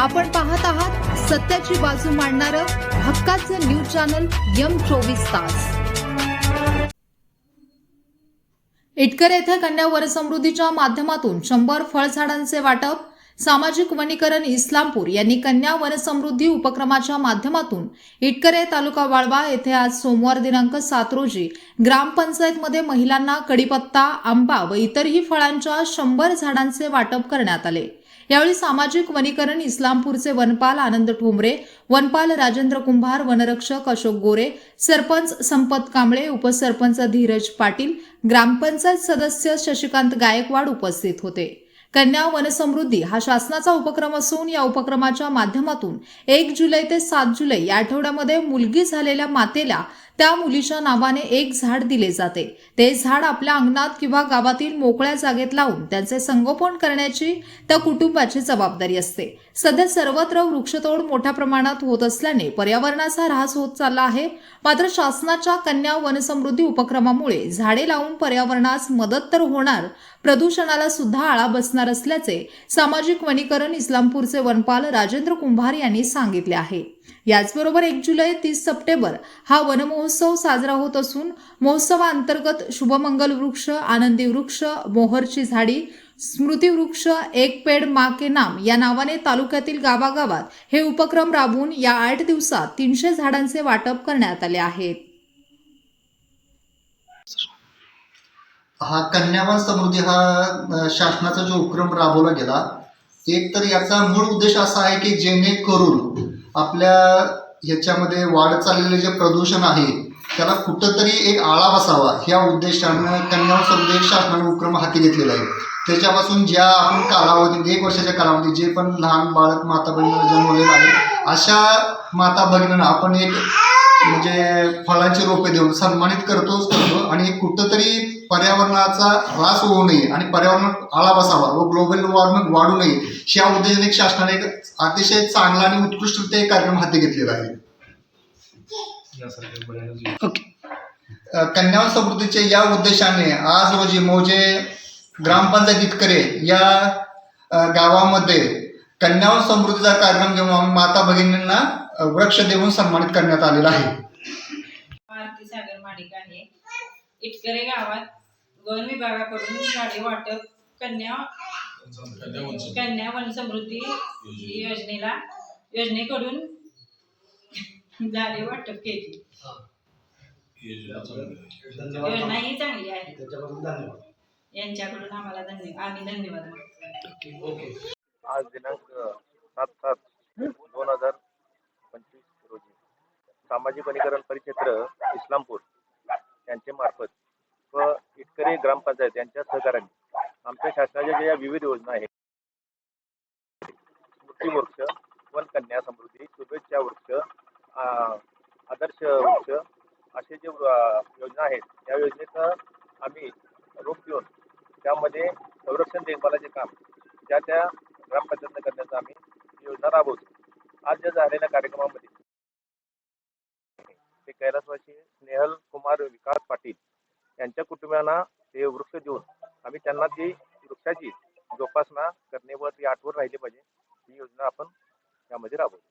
आपण पाहत आहात सत्याची बाजू मांडणारं हक्काचं न्यूज चॅनल यम चोवीस तास. इटकर येथे कन्या वरसमृद्धीच्या माध्यमातून शंभर फळझाडांचे वाटप सामाजिक वनीकरण इस्लामपूर यांनी कन्या वनसमृद्धी उपक्रमाच्या माध्यमातून इटकरे तालुका वाळवा येथे आज सोमवार दिनांक सात रोजी ग्रामपंचायतमध्ये महिलांना कडीपत्ता आंबा व इतरही फळांच्या शंभर झाडांचे वाटप करण्यात आले. यावेळी सामाजिक वनीकरण इस्लामपूरचे वनपाल आनंद ठोंबरे वनपाल राजेंद्र कुंभार वनरक्षक अशोक गोरे सरपंच संपत कांबळे उपसरपंच धीरज पाटील ग्रामपंचायत सदस्य शशिकांत गायकवाड उपस्थित होते. कन्या वनसमृद्धी हा शासनाचा उपक्रम असून या उपक्रमाच्या माध्यमातून एक जुलै ते सात जुलै या आठवड्यामध्ये मुलगी झालेल्या मातेला त्या मुलीच्या नावाने एक झाड दिले जाते. ते झाड आपल्या अंगणात किंवा गावातील मोकळ्या जागेत लावून त्यांचे संगोपन करण्याची त्या कुटुंबाची जबाबदारी असते. सध्या सर्वत्र वृक्षतोड मोठ्या प्रमाणात होत असल्याने पर्यावरणाचा ऱ्हास होत चालला आहे. मात्र शासनाच्या कन्या वनसमृद्धी उपक्रमामुळे झाडे लावून पर्यावरणास मदत तर होणार प्रदूषणाला सुद्धा आळा बसणार असल्याचे सामाजिक वनीकरण इस्लामपूरचे वनपाल राजेंद्र कुंभार यांनी सांगितले आहे. याचबरोबर एक जुलै तीस सप्टेंबर हा वनमहोत्सव साजरा होत असून महोत्सवाअंतर्गत शुभमंगल वृक्ष आनंदी वृक्ष मोहरची झाडी स्मृती वृक्ष एक पेड मा के नाम या नावाने तालुक्यातील गावागावात हे उपक्रम राबवून या आठ दिवसात तीनशे झाडांचे वाटप करण्यात आले आहेत. हा कन्यावन समृद्धी हा शासनाचा जो उपक्रम राबवला गेला एक तर याचा मूळ उद्देश असा आहे की जेणेकरून आपल्या ह्याच्यामध्ये वाढत चाललेले जे प्रदूषण आहे त्याला कुठंतरी एक आळा बसावा ह्या उद्देशानं त्यांना संदेश एक शासनाने उपक्रम हाती घेतलेला आहे. त्याच्यापासून ज्या आपण कालावधीत एक वर्षाच्या कालावधीत जे पण लहान बाळक माता बहिणीला जन्मलेलं आहे अशा माता भगिनींना आपण एक म्हणजे फळांची रोपे देऊन सन्मानित करतोच करतो आणि कुठंतरी पर्यावरणाचा ऱ्हास होऊ नये आणि पर्यावरणात आळा बसावा. व ग्लोबल वॉर्मिंग वाढू नये. ह्या उद्देशाने एक शासनाने एक अतिशय चांगला आणि उत्कृष्टरित्या एक कार्यक्रम हाती घेतलेला आहे. अ, कन्यावन समृद्धीच्या या उद्देशाने आज रोजी मौजे ग्रामपंचायत इतकरे या गावामध्ये कन्यावन समृद्धीचा कार्यक्रम घेऊन माता भगिनींना वृक्ष देऊन सन्मानित करण्यात आलेला आहे. आरती सागर माडिक आहे. इटकरे गावात वन विभागाकडून झाडे वाटप कन्या कन्या वन समृद्धी योजनेला योजनेकडून झाडे वाटप केली योजना ही चांगली आहे यांच्याकडून आम्हाला धन्यवाद आम्ही धन्यवाद मानतो. आज दिनांक सात सात दोन हजार पंचवीस रोजी सामाजिक वनीकरण परिक्षेत्र इस्लामपूर यांचे मार्फत व इटकरी ग्रामपंचायत यांच्या सहकार्याने आमच्या शासनाच्या ज्या विविध योजना आहेत वृक्ष वनकन्या समृद्धी शुभेच्छा वृक्ष आदर्श वृक्ष असे जे योजना आहेत या योजनेचं आम्ही रोप देऊन त्यामध्ये संरक्षण देखभालाचे काम त्या त्या ग्रामपंचायतनं करण्याचा आम्ही योजना राबवतो. आज ज्या झालेल्या कार्यक्रमामध्ये ते कैलासवासी स्नेहल कुमार विकास पाटील यांच्या कुटुंबियांना ते वृक्ष देऊन आम्ही त्यांना ती वृक्षाची जोपासना करणे व ती आठवण राहिली पाहिजे. ही योजना आपण त्यामध्ये राबवतो.